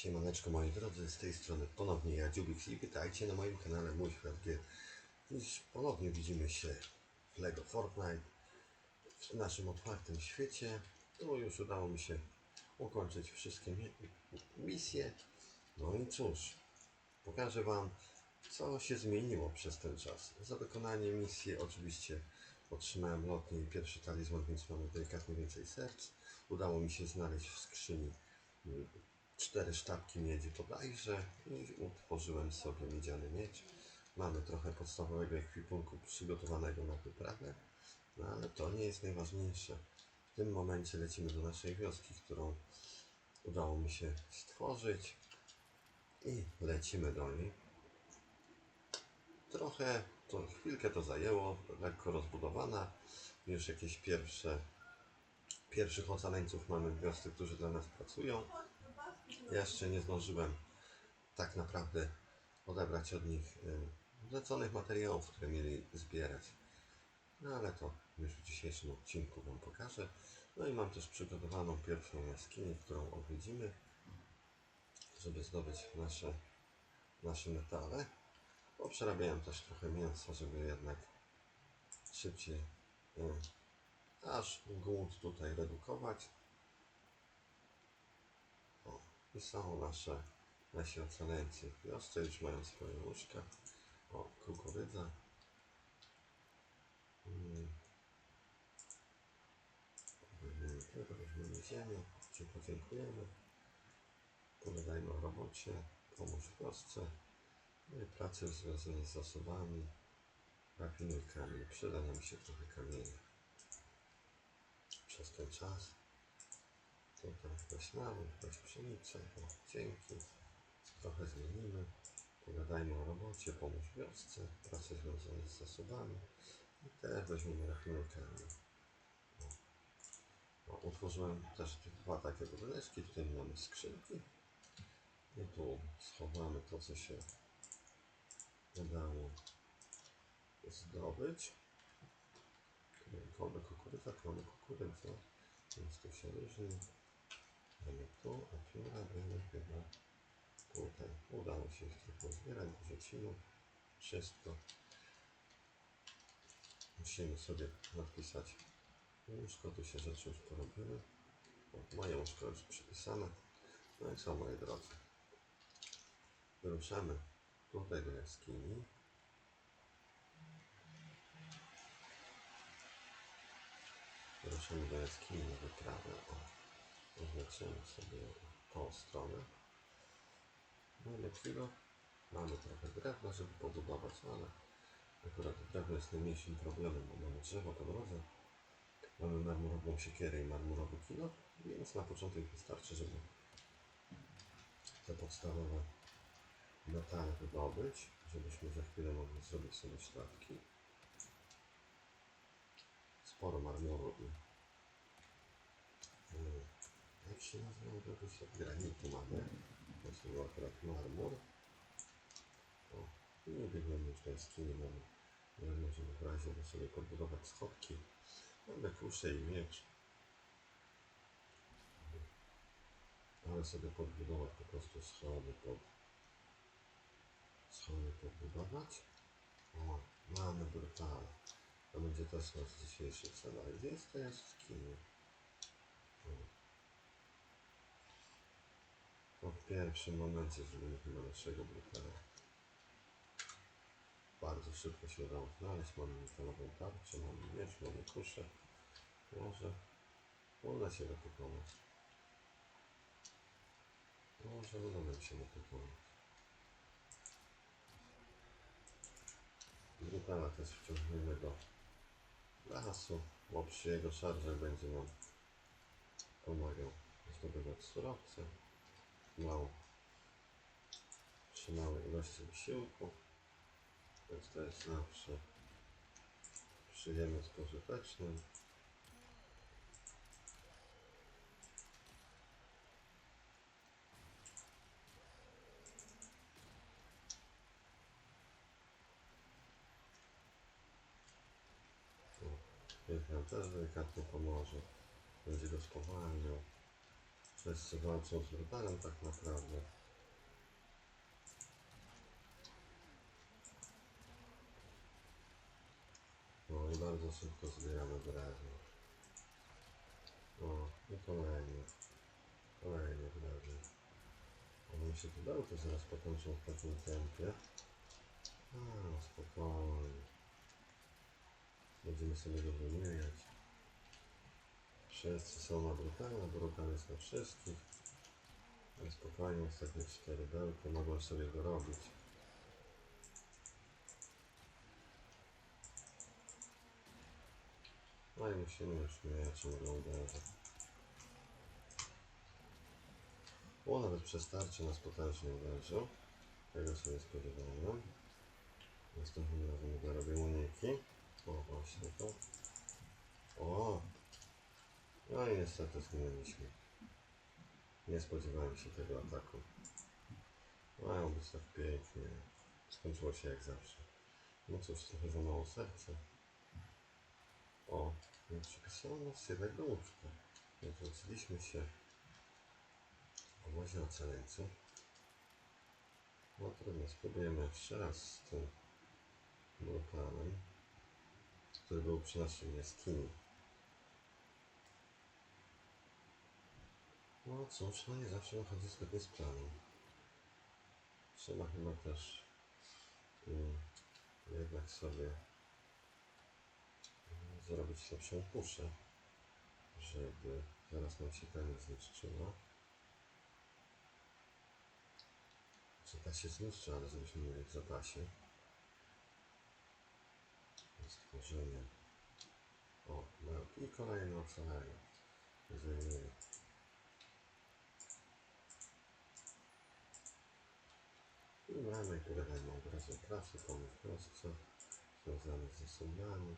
Siemaneczko moi drodzy, z tej strony ponownie ja Dziubik i witajcie na moim kanale Mój Świat Gier. Dziś ponownie widzimy się w LEGO Fortnite w naszym otwartym świecie. Tu już udało mi się ukończyć wszystkie mi- misje. No i cóż, pokażę Wam co się zmieniło przez ten czas. Za wykonanie misji oczywiście otrzymałem lotnie i pierwszy talizman, więc mamy delikatnie więcej serc. Udało mi się znaleźć w skrzyni mm, cztery sztabki miedzi bodajże i utworzyłem sobie miedziany miecz. Mamy trochę podstawowego ekwipunku przygotowanego na wyprawę, no ale to nie jest najważniejsze. W tym momencie lecimy do naszej wioski, którą udało mi się stworzyć i lecimy do niej. Trochę, to chwilkę to zajęło, lekko rozbudowana. Już jakieś pierwsze, pierwszych ocaleńców mamy w wiosce, którzy dla nas pracują. Jeszcze nie zdążyłem tak naprawdę odebrać od nich y, zleconych materiałów, które mieli zbierać. No ale to już w dzisiejszym odcinku Wam pokażę. No i mam też przygotowaną pierwszą jaskinię, którą odwiedzimy, żeby zdobyć nasze, nasze metale. Bo przerabiałem też trochę mięsa, żeby jednak szybciej y, aż głód tutaj redukować. I są nasze nasi ocaleńcy w wiosce, już mają swoje łóżka. O, kukurydza. Mm. Weźmiemy tego, weźmiemy ziemię, Ci podziękujemy. Pogadajmy o robocie, pomóż w wiosce. No związane z zasobami, rafinuj kamień. Przyda nam się trochę kamienia. Przez ten czas Tutaj weź nawóz, weź pszenicę, o, dzięki. Trochę zmienimy. Pogadajmy o robocie, pomóż wiosce, prace związane z zasobami. I też weźmiemy rachunokami. O, utworzyłem też dwa takie budyneczki, tym mamy skrzynki. I tu schowamy to, co się udało zdobyć. Kolby kukurydza, kolby kukurydza. Więc tu się różni. Mamy tu, a pióra były chyba tutaj. Udało się ich trochę zbierać, wrzucimy wszystko. Musimy sobie napisać łóżko, tu się rzeczy już porobiły. O, moje łóżko już przypisane. No i co moi drodzy. Wyruszamy tutaj do jaskini. Wyruszamy do jaskini na wyprawę. O, oznaczymy sobie tą stronę. Mamy kilo. Mamy trochę drewna, żeby pobudować, ale akurat drewno jest najmniejszym problemem, bo mamy drzewo po drodze. Mamy marmurową siekierę i marmurowy kilo, więc na początek wystarczy, żeby te podstawowe metale wydobyć, żebyśmy za chwilę mogli zrobić sobie sztabki. Sporo marmuru i nazywa tego się granitu mamy. Właśnie akurat marmur. O, i nie biegłem już do jaskini, mamy że możemy w razie by sobie podbudować schodki. Mamy kuszę i miecz. Ale sobie podbudować po prostu schody pod schody podbudować. O, mamy brutal. To będzie też nasz dzisiejszy cel. Gdzie jest ta jaskinia? O. To w pierwszym momencie zrobimy chyba naszego brutala. Bardzo szybko się udało znaleźć. Mamy metalową tarczę, mamy miecz, mamy kuszę. Może uda się pokonać. Może uda nam się pokonać. Brutala też wciągniemy do lasu, bo przy jego szarżach będzie nam pomagał zdobywać surowce. Mało. Przy małej ilości wysiłku. Więc to jest zawsze przyjemnie spożytecznym. Niech nam też delikatnie pomoże. Będzie go spowalniał. Z brutalem tak naprawdę. No i bardzo szybko zbieramy drewno. O, i kolejny. Kolejny drewno. One mi się pudełko zaraz pokończą w takim tempie. A, spokojnie. Będziemy sobie go wymieniać. Wszyscy są na brutale, brutal jest na wszystkich. Ale spokojnie, ostatnie cztery bełki mogą sobie go robić. No i musimy już mieczem go uderzyć. O, nawet przez tarczę nas potężnie uderzył. Tego sobie spodziewałem. Następnym razem dorobię uniki. O, właśnie to. O! No i niestety zginęliśmy. Nie spodziewałem się tego ataku. Mają być tak pięknie. Skończyło się jak zawsze. No cóż, trochę za mało serca. O, więc przypisało nas jednego łóżka. Wróciliśmy się w obozie ocaleńców. No trudno, spróbujemy jeszcze raz z tym wulkanem, który był przy naszej jaskini. No cóż, no nie zawsze wychodzi zgodnie z planem. Trzeba chyba też mm, jednak sobie mm, zrobić lepszą puszę, żeby zaraz nam się ta nie zniszczyła. Czy ta się zniszczy, ale żebyśmy mieli w zapasie. Stworzenie. O, no i kolejne ocalenie. Zajmuje. I mamy kolejną obrazę pracy, pomysł w wiosce, związany z zasobami.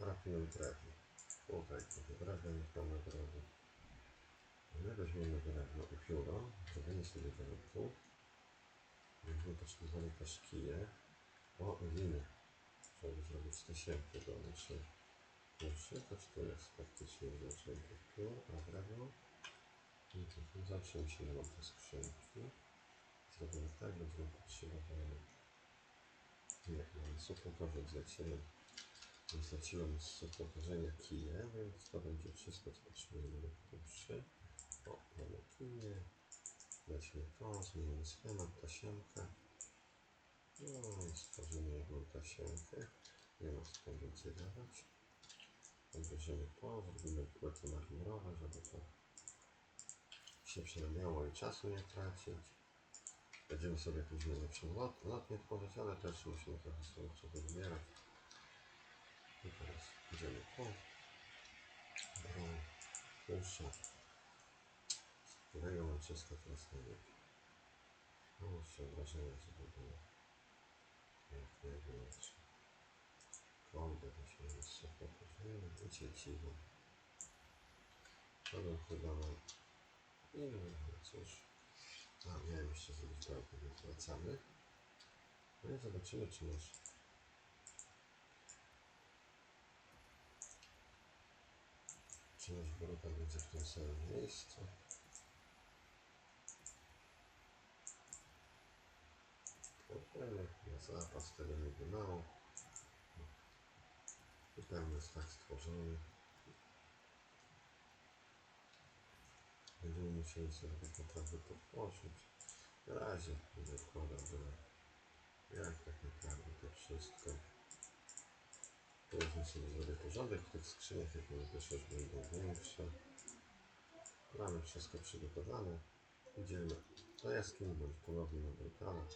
Rafinuj drewno. Tutaj trochę drewna niech mamy drewno. My weźmiemy drewno i pióro, zrobimy sobie drewno. Będziemy potrzebowali też kije. O, liny. Trzeba zrobić te siępy do naszej kuszy. To czy to jest faktycznie znaczenie tych piór, a drewno? I tu zawsze mi się nam te skrzynki. Tak, będziemy potrzebowali. Nie, mamy zlecimy. Zleciłem z suchą korzenia kije, więc to będzie wszystko, co potrzebujemy do. O, mamy kije. Weźmy to, zmienimy schemat, tasiemkę. No i stworzymy jedną tasiemkę. Nie ma co więcej dawać. Odbierzemy to, zrobimy płyty marmurowe, żeby to się przerabiało i czasu nie tracić. Będziemy sobie później lepszą lot, lotnię tworzyć, ale też musimy trochę z tego trzeba wybierać. I teraz idziemy po broń, kuszę, z którego mam wszystko teraz najlepiej. No jeszcze wrażenie, żeby było jak największe. Kolbę weźmiemy jeszcze pokorzenie i cieciwo. To bym chyba mam... Nie wiem, cóż. A, miałem jeszcze zrobić bałkę, więc wracamy. No i zobaczymy, czy nasz czy nasz brutal będzie w tym samym miejscu. Kupujemy na zapas, nie będzie mało. I jest tak stworzony. Będziemy musieli sobie tak naprawdę włożyć. Na razie wkładał byle jak tak naprawdę to wszystko. Później sobie zrobię porządek w tych skrzyniach, jak one też już będą większe. Mamy wszystko przygotowane. Idziemy do jaskini bądź ponownie na brutale.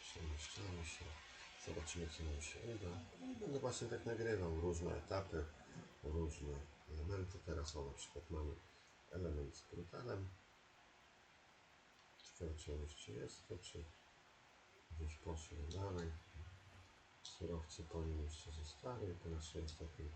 Przemieszczamy się. Zobaczymy co nam się uda. Będę właśnie tak nagrywał różne etapy, różne elementy. Teraz o na przykład mamy element z brutalem. Ciekawe czy on jeszcze jest, to czy gdzieś poszedł dalej. Surowce po nim jeszcze zostały po naszej ostatniej.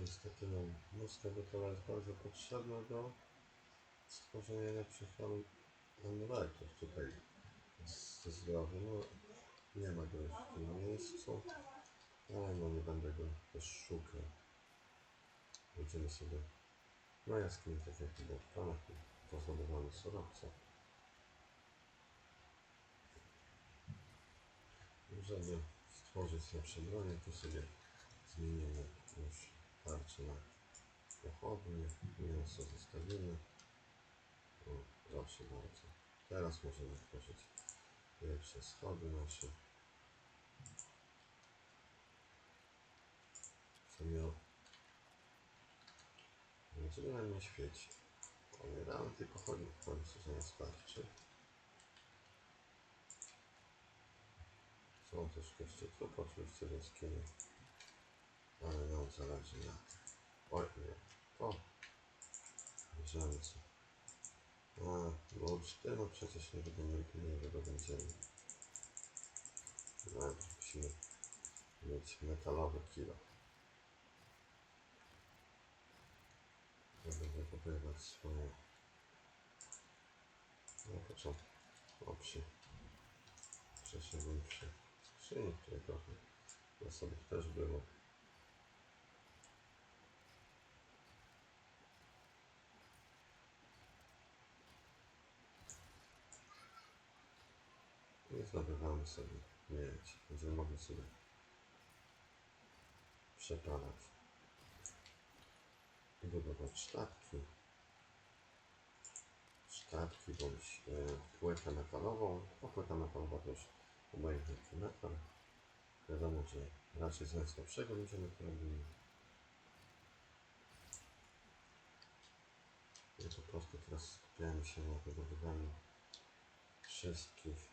Niestety nam muska gotowa jest bardzo potrzebna do stworzenie lepszych am- amuletów tutaj z- ze zdrowiem. No, nie ma go już w tym miejscu, ale no nie będę go też szukał. Będziemy sobie na jaskini, tak jak było w planach, pozdobywamy surowce. Żeby stworzyć lepsze bronie, to sobie zmienimy już tarczę na pochodnie, mięso zostawimy. O, proszę bardzo. Teraz możemy tworzyć lepsze schody nasze. W sumie o- będziemy na nie świeci. Damy tej pochodni w końcu zamiast tarczy. Są też kości trup oczywiście w jaskini. Ale nam zależy na... Oj, nie. Bierzemy co. A, bo no przecież nie będziemy, nie wydobędziemy. No, musimy mieć metalowy kilo. Żeby wykopywać swoje... Na początku. O, przy... Przeszedłem przy skrzyni, której trochę zasobów też było. I zdobywamy sobie miedź. Będziemy mogli sobie przepalać i budować sztabki. Sztabki bądź e, płytę metalową. No, płyta metalowa to już obojętny metal. Wiadomo, że raczej z najsłabszego będziemy to robili. I po prostu teraz skupiamy się na wydobywaniu wszystkich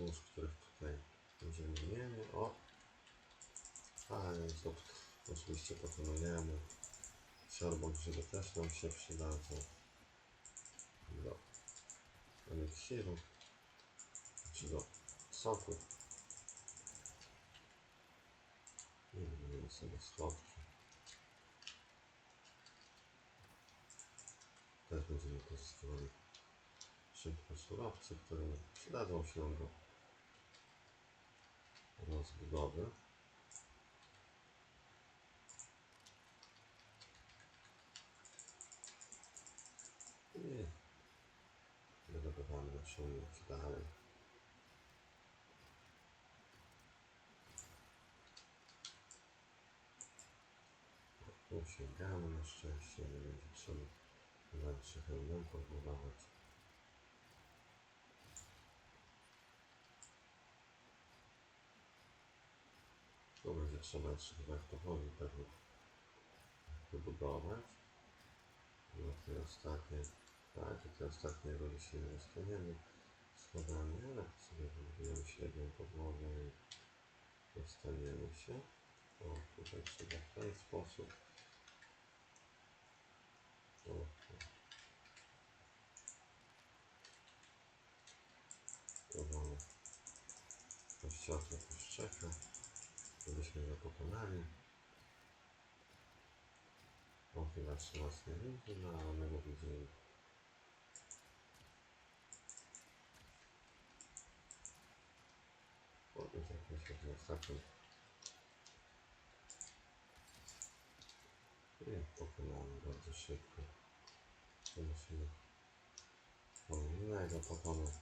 złóż, których tutaj będziemy mieli. O! Ale to oczywiście pokonujemy. Siorbą grzyby też nam się przydadzą. Do eliksiru. Czy do soku. I będziemy sobie schodki. Też będziemy pozyskiwali szybko surowce, które przydadzą się do rozbudowy. I wydobywamy naszą miedź dalej. Tu na szczęście, nie będzie trzeba dalszych elementów budować. Tu będzie trzeba jeszcze wartowowi pewnie wybudować. No te ostatnie, tak, i te ostatnie roli się nie dostaniemy schodami, ale sobie wybudujemy średnią podłogę i dostaniemy się. O, tutaj trzeba w ten sposób. O, o. Tu mamy kościotę puszczeka, żebyśmy go pokonali. On chyba nas nie widzi, no ale my go widzimy. Podnieś jakimś takim ostatnim. I pokonamy bardzo szybko. To musimy innego pokonać.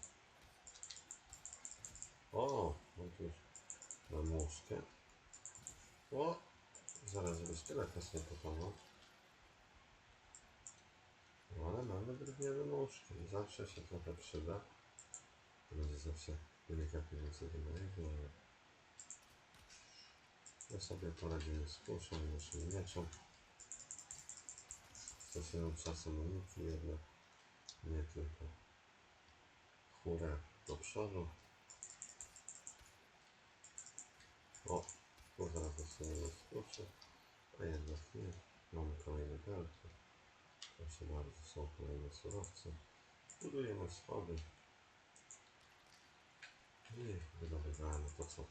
O, on tu już ma muszkę. O, zaraz szkielet nas nie pokonał. No ale mamy drewniane nóżki zawsze się trochę przyda. Będzie zawsze delikatnie ale my sobie poradzimy z kuszą i naszym mieczem. Stosują czasem uniki jednak, nie tylko chórę do przodu. O, zaraz dostaniemy z kuszy, a jednak nie. Mamy kolejne belki. Proszę bardzo, są kolejne surowce. Budujemy schody. I wydobywamy to, co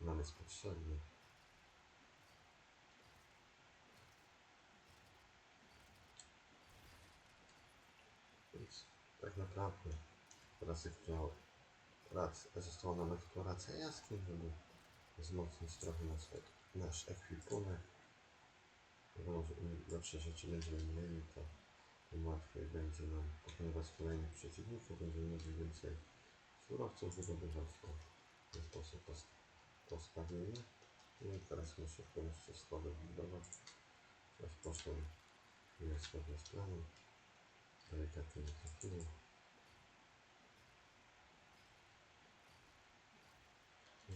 nam jest potrzebne. Więc tak naprawdę teraz eksplora- prac- została nam eksploracja jaskiń, żeby wzmocnić trochę nasz, nasz ekwipunek. Im lepsze rzeczy będziemy mieli, to tym łatwiej będzie nam pokonywać kolejnych przeciwników, będziemy mieli więcej surowców wydobywać, w ten sposób pos- postawimy. No i teraz muszę szybko jeszcze schody budować. Coś poszło nie zgodnie z planem. Delikatnie nie trafiło.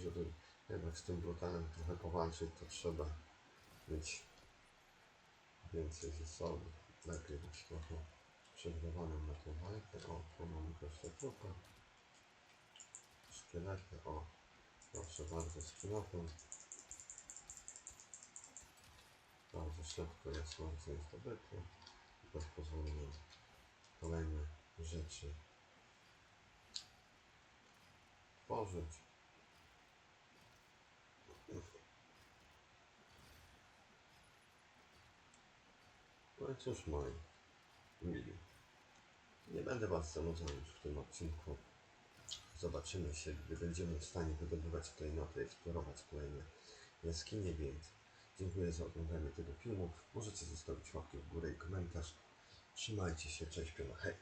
Żeby jednak z tym brutalem trochę powalczyć, to trzeba mieć więcej zasobów. Lepiej być trochę przygotowanym na tą walkę. O, tu mamy gościa trupa. Szkielety, o. Proszę bardzo, z pilotą. Bardzo szybko jest słońce zdobyte. To pozwoli nam kolejne rzeczy tworzyć. No i cóż moi mili. Nie będę Was zanudzał już w tym odcinku. Zobaczymy się, gdy będziemy w stanie wydobywać klejnoty, eksplorować kolejne jaskinie, więc dziękuję za oglądanie tego filmu. Możecie zostawić łapkę w górę i komentarz. Trzymajcie się, cześć, piona, hej!